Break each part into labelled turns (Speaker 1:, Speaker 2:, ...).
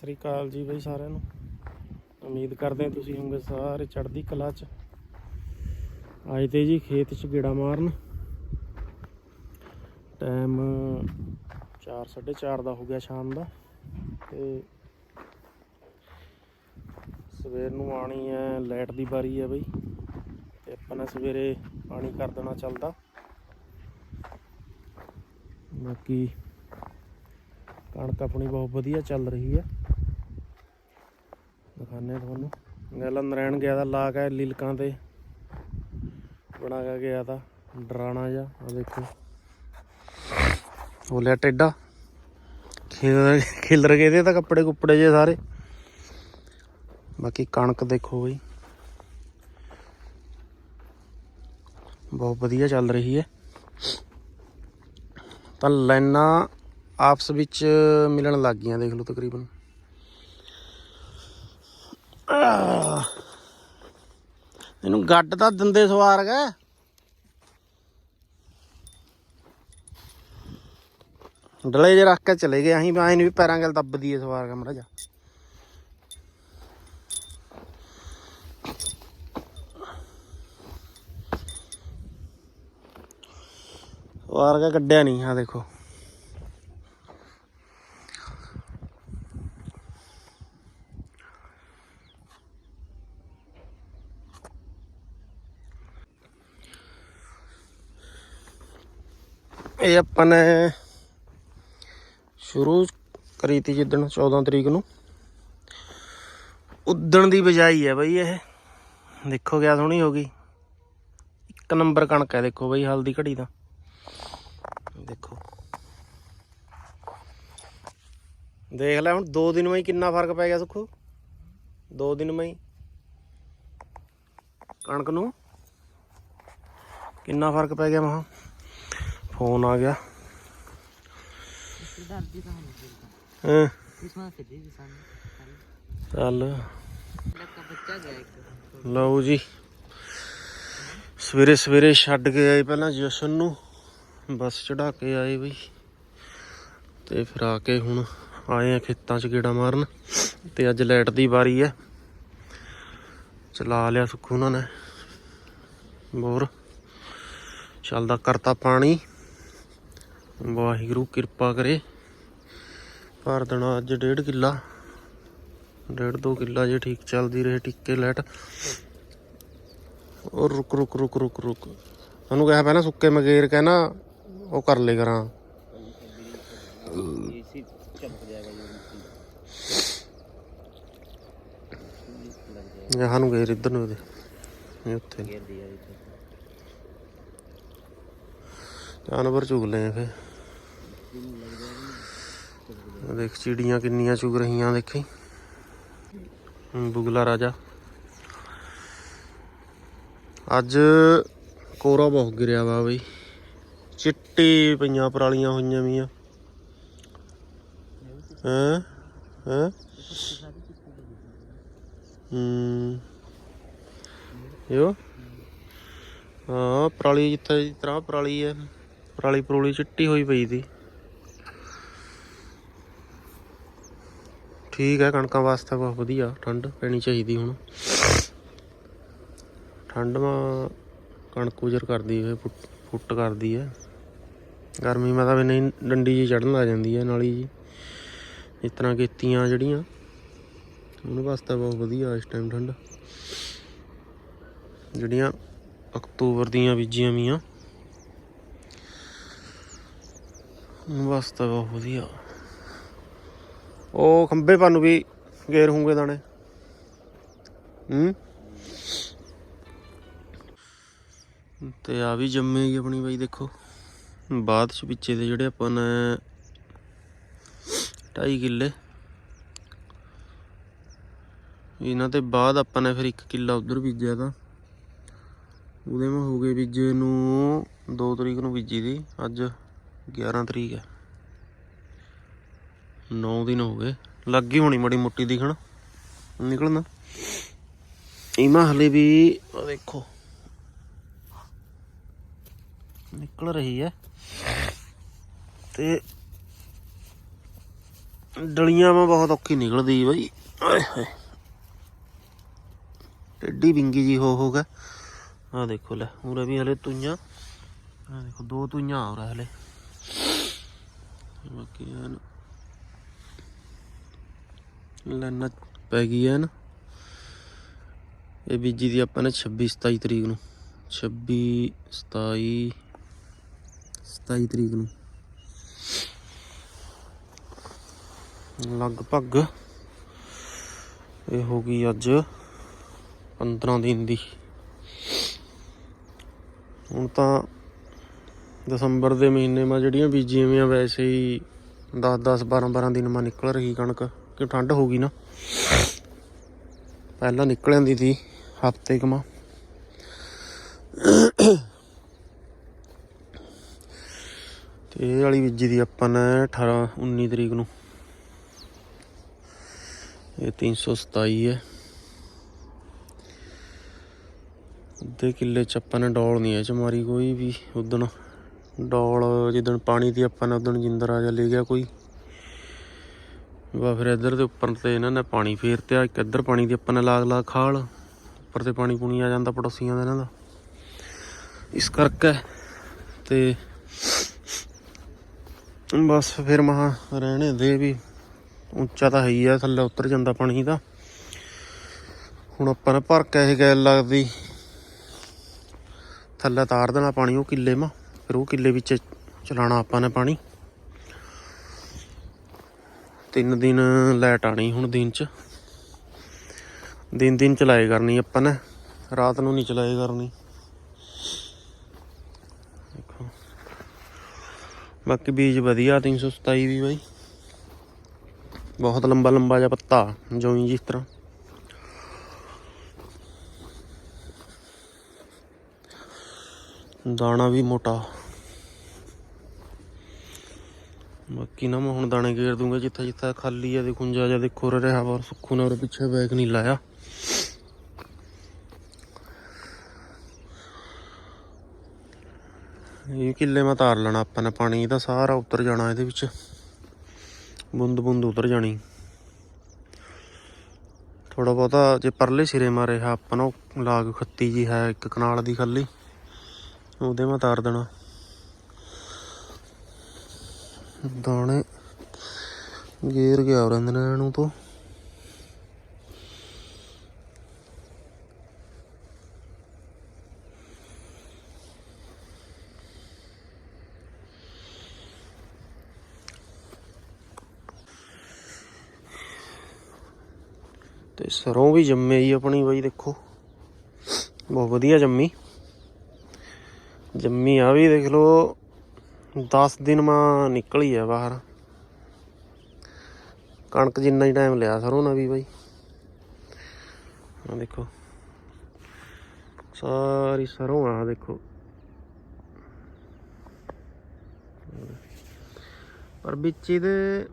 Speaker 1: ਸ੍ਰੀ ਅਕਾਲ ਜੀ ਬਈ ਸਾਰਿਆਂ ਨੂੰ। ਉਮੀਦ ਕਰਦੇ ਹਾਂ ਤੁਸੀਂ ਹੋਵੋਗੇ ਸਾਰੇ ਚੜ੍ਹਦੀ ਕਲਾ ਚ। ਆਏ ਤੇ ਜੀ ਖੇਤ ਚ ਗੇੜਾ ਮਾਰਨ। ਟਾਈਮ 4:30 ਦਾ ਹੋ ਗਿਆ ਸ਼ਾਮ ਦਾ। ਤੇ ਸਵੇਰ ਨੂੰ ਆਣੀ ਹੈ, ਲਾਈਟ ਦੀ ਵਾਰੀ ਹੈ ਬਈ। ਤੇ ਆਪਾਂ ਨੇ ਸਵੇਰੇ ਪਾਣੀ ਕਰ ਦੇਣਾ ਚੱਲਦਾ। ਬਾਕੀ ਕਣਕ ਆਪਣੀ ਬਹੁਤ ਵਧੀਆ ਚੱਲ ਰਹੀ ਹੈ ਦਿਖਾਉਂਦੇ ਤੁਹਾਨੂੰ। ਗੱਲ ਨਰੈਣ ਗਿਆ ਦਾ ਲਾ ਕੇ ਲੀਲਕਾਂ ਤੇ। ਬਣਾ ਕੇ ਗਿਆ ਤਾਂ ਡਰਾਣਾ ਜਾ ਆ ਦੇਖੋ। ਉਹ ਲਿਆ ਟੇਡਾ। ਖਿਲਰ ਖਿਲਰ ਗਏ ਤੇ ਤਾਂ ਕੱਪੜੇ ਕੁੱਪੜੇ ਜੇ ਸਾਰੇ। ਬਾਕੀ ਕਣਕ ਦੇਖੋ ਬਈ। ਬਹੁਤ ਵਧੀਆ ਚੱਲ ਰਹੀ ਹੈ। ਤਾਂ ਲਾਈਨਾਂ ਆਪਸ ਵਿੱਚ ਮਿਲਣ ਲੱਗ ਗਈਆਂ, ਦੇਖ ਲਓ ਤਕਰੀਬਨ। ਇਹਨੂੰ ਗੱਡ ਤਾਂ ਦੰਦੇ ਸਵਾਰ ਗਏ ਡਲੇ ਜੇ ਰੱਖ ਕੇ ਚਲੇ ਗਏ, ਅਸੀਂ ਐਂ ਵੀ ਪੈਰਾਂ ਗੱਲ ਦੱਬਦੀ ਏ ਸਵਾਰ ਕਮਰਾ ਜਾ ਸਵਾਰ ਕੇ ਕੱਢਿਆ ਨਹੀਂ ਆ ਦੇਖੋ। ਇਹ ਆਪਾਂ ਨੇ ਸ਼ੁਰੂ ਕਰੀ ਤੀ ਜਿੱਦਣ 14 ਤਰੀਕ ਨੂੰ। ਉਦਣ ਦੀ ਬਜਾਈ ਹੈ ਬਈ ਇਹ। ਦੇਖੋ ਕਿਆ ਸੋਹਣੀ ਹੋ ਗਈ। ਇੱਕ ਨੰਬਰ ਕਣਕ ਹੈ ਦੇਖੋ ਬਈ, ਹਲਦੀ ਘੜੀ ਦਾ। ਦੇਖੋ। ਦੇਖ ਲੈ ਹੁਣ 2 ਦਿਨ ਵਿੱਚ ਕਿੰਨਾ ਫ਼ਰਕ ਪੈ ਗਿਆ ਸੁਖੋ। 2 ਦਿਨ ਵਿੱਚ ਕਣਕ ਨੂੰ। ਕਿੰਨਾ ਫ਼ਰਕ ਪੈ ਗਿਆ ਮਹਾ। ਫੋਨ ਆ ਗਿਆ। ਹਾਂ? ਚੱਲ। ਲਓ ਜੀ। ਸਵੇਰੇ ਸਵੇਰੇ ਛੱਡ ਕੇ ਆਏ ਪਹਿਲਾਂ ਜਸ਼ਨ ਨੂੰ। ਬੱਸ ਚੜਾ ਕੇ ਆਏ ਬਈ। ਤੇ ਫਿਰ ਆ ਕੇ ਹੁਣ ਆਏ ਆ ਖੇਤਾਂ 'ਚ ਗੇੜਾ ਮਾਰਨ। ਤੇ ਅੱਜ ਲਾਈਟ ਦੀ ਵਾਰੀ ਹੈ ਚਲਾ ਲਿਆ ਸੁੱਖੂ ਉਹਨਾਂ ਨੇ। ਬੋਰ ਚੱਲਦਾ ਕਰਤਾ ਪਾਣੀ। ਵਾਹਿਗੁਰੂ ਕਿਰਪਾ ਕਰੇ। ਭਰ ਦੇਣਾ ਅੱਜ ਡੇਢ ਕਿੱਲਾ। ਡੇਢ ਦੋ ਕਿੱਲਾ ਜੇ ਠੀਕ ਚੱਲਦੀ ਰਹੇ, ਟਿੱਕੇ ਲਾਈਟ ਉਹ ਰੁਕ ਰੁਕ ਰੁਕ ਰੁਕ ਰੁਕ। ਉਹਨੂੰ ਕਿਹਾ ਪਹਿਲਾਂ ਸੁੱਕੇ ਮਗੇਰ ਕਹਿਣਾ ਉਹ ਕਰ ਲੈ ਕਰਾਂ।
Speaker 2: ਏਸੀ ਚਮਕ
Speaker 1: ਗੇਰ ਇੱਧਰ ਨੂੰ ਇਹਦੇ। ਇਹ ਉੱਥੇ। ਜਾਨਵਰ ਚੁਗ ਲਏ ਫੇ ਦੇਖ ਚਿੜੀਆਂ ਕਿੰਨੀਆਂ ਚੁਗ ਰਹੀਆਂ ਦੇਖੀ। ਬੁਗਲਾ ਰਾਜਾ। ਅੱਜ ਕੋਰਾ ਬਹੁਤ ਗਿਰਿਆ ਵਾ ਬਈ। ਚਿੱਟੀ ਪਈਆਂ ਪਰਾਲੀਆਂ ਹੋਈਆਂ ਵੀਆਂ। ਹੈਂ? ਹੈਂ? ਹੂੰ। ਯੋ ਹਾਂ, ਪਰਾਲੀ ਜਿੱਥੇ ਜਿਸ ਤਰ੍ਹਾਂ ਪਰਾਲੀ ਹੈ ਪਰਾਲੀ ਪਰੂਲੀ ਚਿੱਟੀ ਹੋਈ ਪਈ ਦੀ ਠੀਕ ਹੈ, ਕਣਕਾਂ ਵਾਸਤੇ ਬਹੁਤ ਵਧੀਆ, ਠੰਡ ਪੈਣੀ ਚਾਹੀਦੀ ਹੁਣ। ਠੰਡ ਮਾ ਕਣਕ ਉਜਰ ਕਰਦੀ ਹੈ, ਫੁੱਟ ਫੁੱਟ ਕਰਦੀ ਹੈ। ਗਰਮੀ ਮਾ ਤਾਂ ਵੀ ਨਹੀਂ, ਡੰਡੀ ਜੀ ਚੜਨ ਆ ਜਾਂਦੀ ਹੈ, ਨਾਲੀ ਜੀ। ਇਸ ਤਰ੍ਹਾਂ ਖੇਤੀਆਂ ਜਿਹੜੀਆਂ, ਉਹਨਾਂ ਵਾਸਤੇ ਬਹੁਤ ਵਧੀਆ ਇਸ ਟਾਈਮ ਠੰਡ। ਜਿਹੜੀਆਂ ਅਕਤੂਬਰ ਦੀਆਂ ਬੀਜੀਆਂ ਵੀਆਂ ਉਹਨਾਂ ਵਾਸਤੇ ਬਹੁਤ ਵਧੀਆ। ਉਹ ਖੰਬੇ ਪਾ ਨੂੰ ਵੀ ਗੇਰ ਹੋਣਗੇ ਦਾਣੇ। ਹੂੰ? ਤੇ ਆ ਵੀ ਜੰਮੇਗੀ ਆਪਣੀ ਬਾਈ, ਦੇਖੋ। ਬਾਅਦ ਚ ਪਿੱਛੇ ਦੇ ਜਿਹੜੇ ਆਪਾਂ ਨੇ 2.5 ਕਿੱਲੇ। ਇਹਨਾਂ ਤੇ ਬਾਅਦ ਆਪਾਂ ਨੇ ਫਿਰ 1 ਕਿੱਲਾ ਉਧਰ ਬੀਜਿਆ ਤਾਂ। ਉਹਦੇ ਮੈਂ ਹੋ ਗਏ ਬੀਜੇ ਨੂੰ 2 ਤਰੀਕ ਨੂੰ ਬੀਜੀ ਦੀ। ਅੱਜ 11 ਤਰੀਕ ਹੈ। 9 ਦਿਨ ਹੋ ਗਏ। ਲੱਗੀ ਹੋਣੀ ਮੜੀ ਮੁੱਟੀ ਦਿਖਣ। ਨਿਕਲਣਾ। ਇਮਾ ਹਲੇ ਵੀ ਆ ਦੇਖੋ। ਨਿਕਲ ਰਹੀ ਹੈ। ਤੇ ਡਲੀਆਂ ਮਾ ਬਹੁਤ ਔਖੀ ਨਿਕਲਦੀ ਬਈ। ਆਏ ਹਾਏ। ਟੱਡੀ ਬਿੰਗੀ ਜੀ ਹੋ ਹੋ ਗਿਆ ਆ ਦੇਖੋ ਲੈ, ਉਰੇ ਵੀ ਹਲੇ ਤੁਈਆਂ। ਆ ਦੇਖੋ, ਦੋ ਤੁਈਆਂ ਆ ਹਲੇ। ਬਾਕੀ ਐਨ ਲੈਣਾ ਪੈ ਗਈ ਐਨ ਇਹ ਬੀਜੀ ਦੀ ਆਪਾਂ ਨੇ 26 27 ਤਰੀਕ ਨੂੰ। 26 27 27 ਤਰੀਕ ਨੂੰ। ਲਗਭਗ ਇਹ ਹੋ ਗਈ ਅੱਜ 15 ਦਿਨ ਦੀ। ਹੁਣ ਤਾਂ ਦਸੰਬਰ ਦੇ ਮਹੀਨੇ ਮਾ ਜਿਹੜੀਆਂ ਬੀਜੀਆਂ ਵੀਆਂ ਵੈਸੇ ਹੀ 10 10 12 12 ਦਿਨ ਮਾ ਨਿਕਲ ਰਹੀ ਕਣਕ। ਕਿ ਠੰਡ ਹੋ ਗਈ ਨਾ? ਪਹਿਲਾਂ ਨਿਕਲ ਜਾਂਦੀ ਸੀ ਹਫ਼ਤੇ ਕਮਾ ਤੇ ਇਹ ਵਾਲੀ ਬੀਜੀ ਦੀ ਆਪਾਂ ਨੇ 18 19 ਤਰੀਕ ਨੂੰ। ਇਹ 327 ਹੈ। ਅੱਧੇ ਕਿੱਲੇ ਚ ਆਪਾਂ ਨੇ ਡੋਲ ਨਹੀਂ ਐ ਚ ਮਾਰੀ ਕੋਈ ਵੀ ਉਦਣ ਡੋਲ ਜਿੱਦਣ ਪਾਣੀ ਦੀ ਆਪਾਂ ਨੇ ਉਦਣ ਜਿੰਦਰ ਆ ਜਾ ਲੈ ਗਿਆ ਕੋਈ। ਵਾ ਫਿਰ ਇੱਧਰ ਦੇ ਉੱਪਰ ਤੇ ਇਹਨਾਂ ਨੇ ਪਾਣੀ ਫੇਰ ਫੇਰਤਿਆ ਇੱਕ ਇੱਧਰ ਪਾਣੀ ਦੀ ਆਪਾਂ ਨੇ ਲਾਗ ਲਾ ਖਾਲ, ਉੱਪਰ ਤੇ ਪਾਣੀ ਪੂਣੀ ਆ ਜਾਂਦਾ ਪੜੋਸੀਆਂ ਦਾ ਇਹਨਾਂ ਦਾ। ਇਸ ਕਰਕੇ ਤੇ ਬਸ ਫਿਰ ਮਹਾ ਰਹਿਣੇ ਦੇ ਵੀ ਉੱਚਾ ਤਾਂ ਹੈ ਹੀ ਆ, ਥੱਲੇ ਉਤਰ ਜਾਂਦਾ ਪਾਣੀ ਦਾ ਹੁਣ ਆਪਾਂ ਨੇ ਭਰ ਕੇ ਇਹ ਗੈਲ ਲੱਗਦੀ। ਥੱਲੇ ਤਾਰ ਦੇਣਾ ਪਾਣੀ, ਉਹ ਕਿੱਲੇ ਮਾ, ਫਿਰ ਉਹ ਕਿੱਲੇ ਵਿੱਚ ਚਲਾਣਾ ਆਪਾਂ ਨੇ ਪਾਣੀ। ਤਿੰਨ ਦਿਨ ਲਾਈਟ ਆਣੀ ਹੁਣ ਦਿਨ ਚ। ਦਿਨ ਦਿਨ ਚਲਾਏ ਕਰਨੀ ਆਪਾਂ ਨੇ, ਰਾਤ ਨੂੰ ਨਹੀਂ ਚਲਾਏ ਕਰਨੀ। ਦੇਖੋ। ਬਾਕੀ ਬੀਜ ਵਧੀਆ 327 ਵੀ ਬਾਈ। ਬਹੁਤ ਲੰਬਾ ਲੰਬਾ ਜਿਹਾ ਪੱਤਾ, ਜੋਈ ਜਿਸ ਤਰ੍ਹਾਂ। ਦਾਣਾ ਵੀ ਮੋਟਾ। ਬਾਕੀ ਨਾ ਮੈਂ ਹੁਣ ਦਾਣੇ ਗੇਰ ਦੂੰਗਾ ਜਿੱਥੇ ਜਿੱਥੇ ਖਾਲੀ ਆ, ਦੇਖੋ ਜਾ ਜਾ ਦੇਖੋ ਰਿਹਾ ਵਾ, ਸੁੱਖੂ ਨੇ ਉਹਦੇ ਪਿੱਛੇ ਬੈਗ ਨਹੀਂ ਲਾਇਆ। ਇਹ ਕਿੱਲੇ ਮੈਂ ਤਾਰ ਲੈਣਾ ਆਪਾਂ ਨੇ ਪਾਣੀ ਇਹਦਾ ਸਾਰਾ ਉਤਰ ਜਾਣਾ ਇਹਦੇ ਵਿੱਚ। ਬੂੰਦ ਬੂੰਦ ਉਤਰ ਜਾਣੀ। ਥੋੜਾ ਬਹੁਤਾ ਜੇ ਪਰਲੇ ਸਿਰੇ ਮਾਰੇ ਰਿਹਾ ਆਪਾਂ ਨੂੰ ਲਾਗ ਖੱਤੀ ਜੀ ਹੈ ਇੱਕ ਕਨਾਲ ਦੀ ਖਾਲੀ, ਉਹਦੇ ਮੈਂ ਤਾਰ ਦੇਣਾ। ਦਾਣੇ ਗੇਰ ਗਿਆ ਰਹਿੰਦੇ ਨੇ ਇਹਨੂੰ ਤੋਂ। ਤੇ ਸਰੋਂ ਵੀ ਜੰਮੇ ਹੀ ਆਪਣੀ ਬਾਈ, ਦੇਖੋ। ਬਹੁਤ ਵਧੀਆ ਜੰਮੀ। ਜੰਮੀ ਆ ਵੀ, ਦੇਖ ਲਓ। 10 ਦਿਨ ਮਾ ਨਿਕਲੀ ਆ ਬਾਹਰ। ਕਣਕ ਜਿੰਨਾ ਹੀ ਟਾਈਮ ਲਿਆ ਸਰੋਂ ਨਾ ਵੀ ਬਾਈ। ਆ ਦੇਖੋ। ਸਾਰੀ ਸਰੋਂ ਆ, ਦੇਖੋ। ਪਰ ਵਿੱਚ ਇਹਦੇ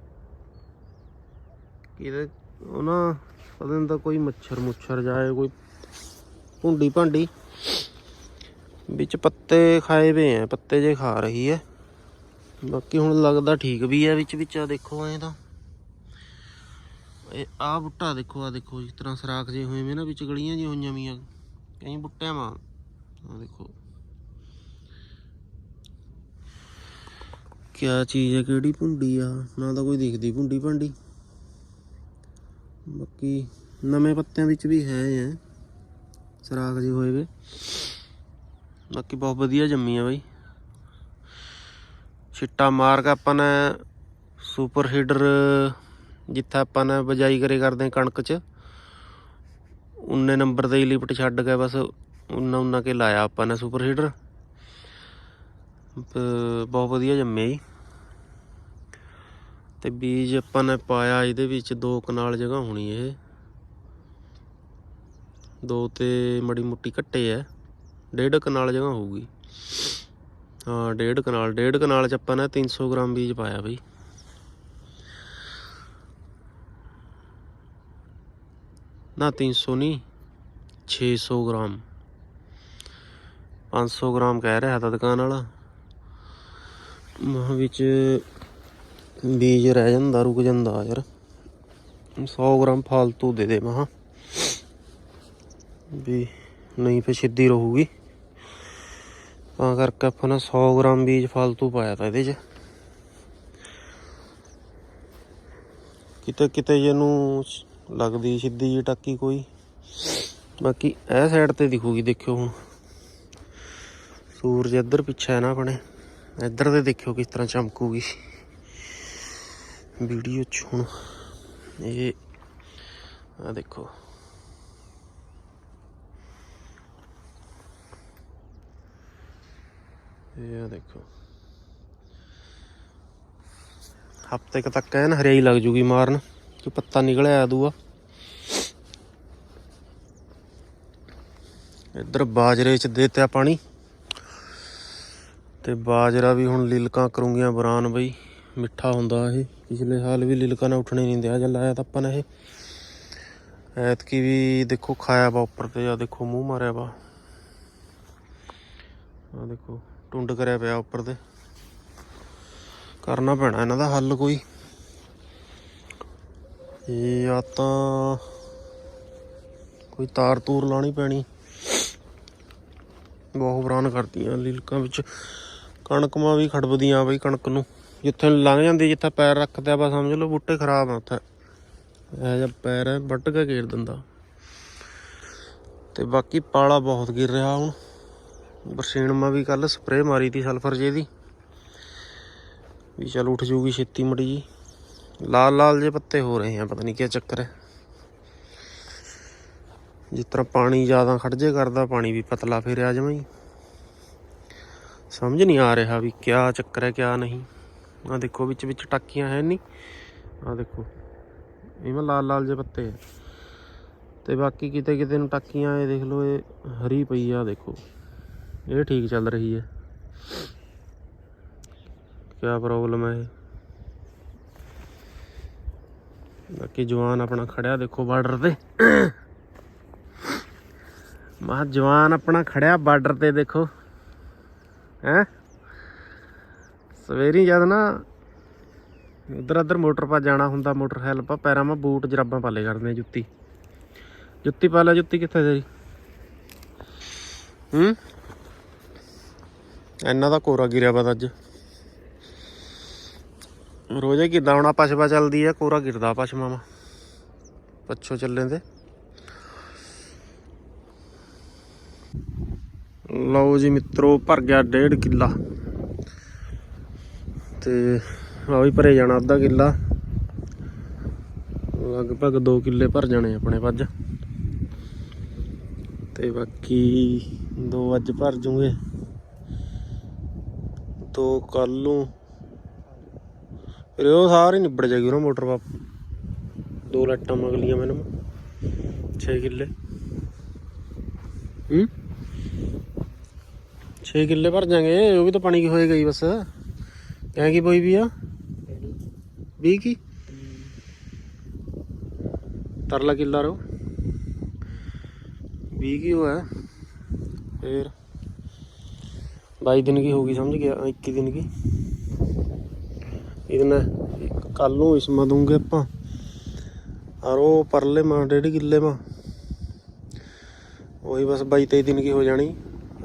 Speaker 1: ਕਿਹਦੇ ਉਹ ਨਾ, ਪਤਾ ਨਹੀਂ ਤਾਂ ਕੋਈ ਮੱਛਰ ਮੁੱਛਰ ਜਾਏ ਕੋਈ ਭੁੰਡੀ ਭਾਂਡੀ। ਵਿੱਚ ਪੱਤੇ ਖਾਏ ਵੇ ਆ, ਪੱਤੇ ਜੇ ਖਾ ਰਹੀ ਹੈ ਬਾਕੀ ਹੁਣ ਲੱਗਦਾ ਠੀਕ ਵੀ ਹੈ ਵਿੱਚ ਵਿੱਚ, ਆ ਦੇਖੋ ਐ ਤਾਂ। ਇਹ ਆ ਬੁੱਟਾ ਦੇਖੋ ਆ ਦੇਖੋ ਇਸ ਤਰ੍ਹਾਂ ਸਰਾਖ ਜੇ ਹੋਏ ਵੇ ਨਾ, ਵਿੱਚ ਗਲੀਆਂ ਜੀ ਹੋਈਆਂ ਵੀਆਂ। ਕਈ ਬੁੱਟਿਆਂ ਮਾ ਆ ਦੇਖੋ। ਕਿਆ ਚੀਜ਼ ਹੈ ਕਿਹੜੀ ਭੁੰਡੀ ਆ? ਨਾ ਤਾਂ ਕੋਈ ਦਿਖਦੀ ਭੁੰਡੀ ਭਾਂਡੀ। ਬਾਕੀ ਨਵੇਂ ਪੱਤਿਆਂ ਵਿੱਚ ਵੀ ਹੈ ਐ। ਸਰਾਖ ਜੇ ਹੋਏ ਵੇ। ਬਾਕੀ ਬਹੁਤ ਵਧੀਆ ਜੰਮੀ ਆ ਬਾਈ। ਛਿੱਟਾ ਮਾਰ ਕੇ ਆਪਾਂ ਨੇ ਸੁਪਰ ਹੀਡਰ ਜਿੱਥੇ ਆਪਾਂ ਨੇ ਬਜਾਈ ਕਰੇ ਕਰਦੇ ਕਣਕ 'ਚ, ਉਨੇ ਨੰਬਰ ਦੇ ਹੀ ਲਿਪਟ ਛੱਡ ਕੇ ਬਸ ਉਨਾ ਉਨਾ ਕੇ ਲਾਇਆ ਆਪਾਂ ਨੇ ਸੁਪਰ ਹੀਡਰ ਬਹੁਤ ਵਧੀਆ ਜੰਮਿਆ ਜੀ। ਤੇ ਬੀਜ ਆਪਾਂ ਨੇ ਪਾਇਆ ਇਹਦੇ ਵਿੱਚ ਦੋ ਕਨਾਲ ਜਗ੍ਹਾ ਹੋਣੀ ਇਹ। ਦੋ ਤੇ ਮੜੀ ਮੁੱਟੀ ਘੱਟੇ ਐ ਡੇਢ ਕਨਾਲ ਜਗ੍ਹਾ ਹੋਊਗੀ। ਹਾਂ, ਡੇਢ ਕਨਾਲ ਡੇਢ ਕਨਾਲ ਚ ਆਪਾਂ ਨੇ 300 ਗ੍ਰਾਮ ਬੀਜ ਪਾਇਆ ਬਈ। ਨਾ 300 ਨਹੀਂ 600 ਗ੍ਰਾਮ। 500 ਗ੍ਰਾਮ ਕਹਿ ਰਿਹਾ ਤਾਂ ਦੁਕਾਨ ਵਾਲਾ। ਮਹ ਵਿੱਚ ਬੀਜ ਰਹਿ ਜਾਂਦਾ, ਰੁਕ ਜਾਂਦਾ ਯਾਰ। 100 ਗ੍ਰਾਮ ਫਾਲਤੂ ਦੇ ਦੇ ਮਹਾਂ। ਵੀ ਨਹੀਂ ਫੇ ਸਿੱਧੀ ਰਹੂਗੀ। ਤਾਂ ਕਰਕੇ ਆਪਾਂ ਨੇ 100 ਗ੍ਰਾਮ ਬੀਜ ਫਾਲਤੂ ਪਾਇਆ ਤਾਂ ਇਹਦੇ 'ਚ। ਕਿਤੇ ਕਿਤੇ ਜਿਹਨੂੰ ਲੱਗਦੀ ਸਿੱਧੀ ਜੀ ਟਾਕੀ ਕੋਈ। ਬਾਕੀ ਇਹ ਸਾਈਡ ਤੇ ਦਿਖੂਗੀ, ਦੇਖਿਓ ਹੁਣ। ਸੂਰਜ ਇੱਧਰ ਪਿੱਛੇ ਹੈ ਨਾ ਆਪਣੇ। ਇੱਧਰ ਤੇ ਦੇਖਿਓ ਕਿਸ ਤਰ੍ਹਾਂ ਚਮਕੂਗੀ। ਵੀਡੀਓ ਚ ਹੁਣ। ਇਹ ਆ ਦੇਖੋ। ਇਹ ਦੇਖੋ। ਹਫ਼ਤੇ ਕ ਤੱਕ ਐਨ ਹਰਿਆਈ ਲੱਗ ਜੂਗੀ ਮਾਰਨ, ਕਿ ਪੱਤਾ ਨਿਕਲਿਆ ਆ ਦੂਆ। ਇੱਧਰ ਬਾਜਰੇ ਚ ਦੇਤਿਆ ਪਾਣੀ। ਤੇ ਬਾਜਰਾ ਵੀ ਹੁਣ ਲਿਲਕਾਂ ਕਰੂੰਗੀਆਂ ਬਰਾਨ ਬਈ, ਮਿੱਠਾ ਹੁੰਦਾ ਇਹ। ਪਿਛਲੇ ਸਾਲ ਵੀ ਲਿਲਕਾਂ ਨੇ ਉੱਠਣੇ ਨਹੀਂ ਦਿਆ ਜਦ ਲਾਇਆ ਤਾਂ ਆਪਾਂ ਨੇ ਇਹ। ਐਤਕੀ ਵੀ ਦੇਖੋ ਖਾਇਆ ਵਾ ਉੱਪਰ ਤੇ ਆ ਦੇਖੋ ਮੂੰਹ ਮਾਰਿਆ ਵਾ। ਆ ਦੇਖੋ। ਟੁੰਡ ਕਰਿਆ ਪਿਆ ਉੱਪਰ ਤੇ। ਕਰਨਾ ਪੈਣਾ ਇਹਨਾਂ ਦਾ ਹੱਲ ਕੋਈ। ਇਹ ਆ ਤਾਂ ਕੋਈ ਤਾਰ ਤੂਰ ਲਾਣੀ ਪੈਣੀ। ਬਹੁਤ ਬਰਾਨ ਕਰਦੀਆਂ ਲਿਲਕਾਂ ਵਿੱਚ। ਕਣਕ ਮਾ ਵੀ ਖੜਬਦੀਆਂ ਬਈ ਕਣਕ ਨੂੰ। ਜਿੱਥੇ ਲੰਘ ਜਾਂਦੀ, ਜਿੱਥੇ ਪੈਰ ਰੱਖਦੇ ਆ ਬਸ ਸਮਝ ਲਓ ਬੂਟੇ ਖਰਾਬ ਆ ਉੱਥੇ। ਇਹ ਜਿਹਾ ਪੈਰ ਹੈ ਵੱਟ ਕੇ ਘੇਰ ਦਿੰਦਾ। ਤੇ ਬਾਕੀ ਪਾਲਾ ਬਹੁਤ ਗਿਰ ਰਿਹਾ ਹੁਣ। ਬਰਸੀਨ ਮਾ ਵੀ ਕੱਲ ਸਪਰੇਅ ਮਾਰੀ ਤੀ ਸਲਫਰ ਜੇ ਦੀ। ਵੀ ਚਲ ਉੱਠ ਜੂਗੀ ਛੇਤੀ ਮੜੀ ਜੀ। ਲਾਲ ਲਾਲ ਜੇ ਪੱਤੇ ਹੋ ਰਹੇ ਆ, ਪਤਾ ਨਹੀਂ ਕੀ ਚੱਕਰ ਹੈ। ਜਿਸ ਤਰ੍ਹਾਂ ਪਾਣੀ ਜ਼ਿਆਦਾ ਖੜ ਜੇ ਕਰਦਾ, ਪਾਣੀ ਵੀ ਪਤਲਾ ਫੇਰਿਆ ਜਮਾਂ ਹੀ ਸਮਝ ਨਹੀਂ ਆ ਰਿਹਾ ਵੀ ਕਿਆ ਚੱਕਰ ਹੈ, ਕਿਆ ਨਹੀਂ। ਆ ਦੇਖੋ, ਵਿੱਚ ਵਿੱਚ ਟਾਕੀਆਂ ਹੈ ਨਹੀਂ ਆ ਦੇਖੋ ਇਵੇਂ ਲਾਲ ਲਾਲ ਜੇ ਪੱਤੇ ਹੈ ਤੇ ਬਾਕੀ ਕਿਤੇ ਕਿਤੇ ਨੂੰ ਟਾਕੀਆਂ, ਇਹ ਦੇਖ ਲਓ, ਇਹ ਹਰੀ ਪਈ ਆ, ਦੇਖੋ। ਇਹ ਠੀਕ ਚੱਲ ਰਹੀ ਹੈ। ਕਿਆ ਪ੍ਰੋਬਲਮ ਹੈ ਇਹ? ਬਾਕੀ ਜਵਾਨ ਆਪਣਾ ਖੜਿਆ ਦੇਖੋ ਬਾਰਡਰ ਤੇ। ਮਾ ਜਵਾਨ ਆਪਣਾ ਖੜਿਆ ਬਾਰਡਰ ਤੇ ਦੇਖੋ। ਹੈ? ਸਵੇਰੀ ਜਦ ਨਾ ਉਧਰ ਉਧਰ ਮੋਟਰ ਪਾ ਜਾਣਾ ਹੁੰਦਾ, ਮੋਟਰ ਹੈਲਪ ਆ, ਪੈਰਾਂ 'ਮਾ ਬੂਟ ਜਰਾਬਾਂ ਪਾਲੇ ਕਰਦੇ ਆ ਜੁੱਤੀ। ਜੁੱਤੀ ਪਾ ਲੈ, ਜੁੱਤੀ ਕਿੱਥੇ ਤੇਰੀ? ਹੂੰ? ਇੰਨਾ ਦਾ ਕੋਰਾ ਗਿਰਿਆ ਵਾ ਅੱਜ। ਰੋਜ਼ੇ ਕਿਦਾਂ ਹੁਣ ਪਛਵਾ ਚੱਲਦੀ ਆ, ਕੋਰਾ ਗਿਰਦਾ ਪਛਮਾ ਮਾ ਪੱਛੋ ਚੱਲੇ ਤੇ ਲਓ ਜੀ ਮਿੱਤਰੋ, ਭਰ ਗਿਆ ਡੇਢ ਕਿੱਲਾ। ਤੇ ਆ ਵੀ ਭਰੇ ਜਾਣਾ ਅੱਧਾ ਕਿੱਲਾ। ਲਗਭਗ 2 ਕਿੱਲੇ ਭਰ ਜਾਣੇ ਆਪਣੇ ਵੱਜ। ਤੇ ਬਾਕੀ ਦੋ ਅੱਜ ਭਰ ਜੂਗੇ। ਦੋ ਕੱਲ ਨੂੰ ਫਿਰ ਉਹ ਸਾਰੇ ਨਿਬੜ ਜਾਗੀ ਉਹ ਮੋਟਰ ਪਾ ਦੋ ਲੱਟਾਂ ਮਗਲੀਆਂ ਮੈਨੂੰ। 6 ਕਿੱਲੇ। ਹੂੰ? 6 ਕਿੱਲੇ ਭਰ ਜਾਗੇ, ਉਹ ਵੀ ਤਾਂ ਪਾਣੀ ਕੀ ਹੋਏਗਾ ਹੀ ਬਸ। ਕਹਿ ਕੀ ਬੋਈ ਵੀ ਆ? 20 ਕੀ? ਤਰਲਾ ਕਿੱਲਾ ਰੋ। 20 ਕੀ ਹੋਇਆ? ਫੇਰ। 22 ਦਿਨ ਕੀ ਹੋਗੀ ਸਮਝ ਗਿਆ 21 ਦਿਨ ਕੀ? ਇਹਨੇ ਕੱਲ ਨੂੰ ਇਸ ਮਾ ਦੂੰਗੇ ਆਪਾਂ। ਔਰ ਉਹ ਪਰਲੇ ਮਾ, ਡੇਢ ਕਿੱਲੇ ਮਾ। ਉਹੀ ਬਸ 22 23 ਦਿਨ ਕੀ ਹੋ ਜਾਣੀ,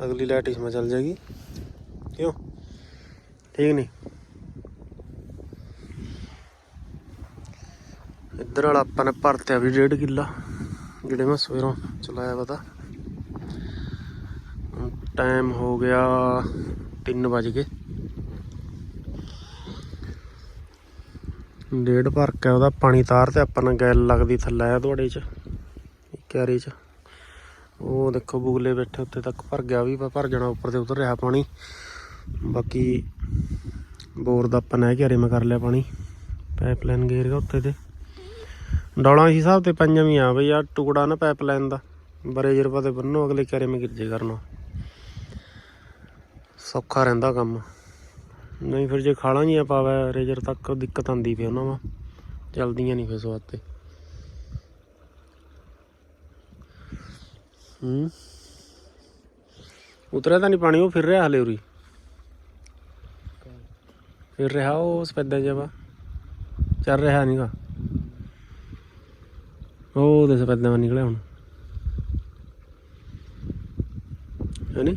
Speaker 1: ਅਗਲੀ ਲਾਈਟ ਇਸ ਮਾ ਚੱਲ ਜਾਏਗੀ। ਕਿਉਂ? ਠੀਕ ਨਹੀਂ? ਇੱਧਰ ਵਾਲਾ ਆਪਾਂ ਨੇ ਭਰਤਿਆ ਵੀ ਡੇਢ ਕਿੱਲਾ, ਜਿਹੜੇ ਮੈਂ ਸਵੇਰੋਂ ਚਲਾਇਆ ਪਤਾ ਟਾਈਮ ਹੋ ਗਿਆ 3 ਵਜ ਗਏ। ਡੇਢ ਭਰ ਕੇ ਉਹਦਾ ਪਾਣੀ ਤਾਰ ਤੇ ਆਪਾਂ ਨੂੰ ਗੈਲ ਲੱਗਦੀ ਥੱਲੇ ਆ ਤੁਹਾਡੇ ਚ ਕਿਆਰੇ ਚ। ਉਹ ਦੇਖੋ ਬੁਗਲੇ ਬੈਠੇ ਉੱਤੇ ਤੱਕ ਭਰ ਗਿਆ ਵੀ, ਭਰ ਜਾਣਾ ਉੱਪਰ ਤੇ ਉਤਰ ਰਿਹਾ ਪਾਣੀ। ਬਾਕੀ ਬੋਰ ਦਾ ਆਪਾਂ ਨੇ ਕਿਆਰੇ ਮੈਂ ਕਰ ਲਿਆ ਪਾਣੀ। ਪਾਈਪਲਾਈਨ ਗੇਰ ਗਿਆ ਉੱਤੇ ਤੇ। ਡੌਲਾਂ ਇਸ ਹਿਸਾਬ ਤੇ ਪੰਜਾਂ ਵੀ ਆ ਬਈ ਆ ਟੁਕੜਾ ਨਾ ਪਾਈਪਲਾਈਨ ਦਾ। ਬਰੇ ਜਰਬਾ ਤੇ ਬੰਨੋ, ਅਗਲੇ ਕਿਆਰੇ ਮੈਂ ਗਿਰਜੇ ਕਰਨਾ। ਸੌਖਾ ਰਹਿੰਦਾ ਕੰਮ। ਨਹੀਂ ਫਿਰ ਜੇ ਖਾਲਾਂ ਜੀਆਂ ਪਾਵੇ, ਰੇਜਰ ਤੱਕ ਦਿੱਕਤ ਆਂਦੀ ਪਈ ਉਹਨਾਂ ਵਾ। ਚਲਦੀਆਂ ਨਹੀਂ ਫਿਰ ਸਵਾਦ ਤੇ। ਹੂੰ। ਉਤਰਿਆ ਤਾਂ ਨਹੀਂ ਪਾਣੀ, ਉਹ ਫਿਰ ਰਿਹਾ ਹਲੇ ਉਰੀ। ਫਿਰ ਰਿਹਾ ਉਹ ਸਪੈਦਾ ਜਿਹਾ ਵਾ। ਚੱਲ ਰਿਹਾ ਨਹੀਂਗਾ ਉਹ ਦੇ ਸਪੈਦਾਂ ਨਿਕਲਿਆ ਹੁਣ। ਹੈਨੀ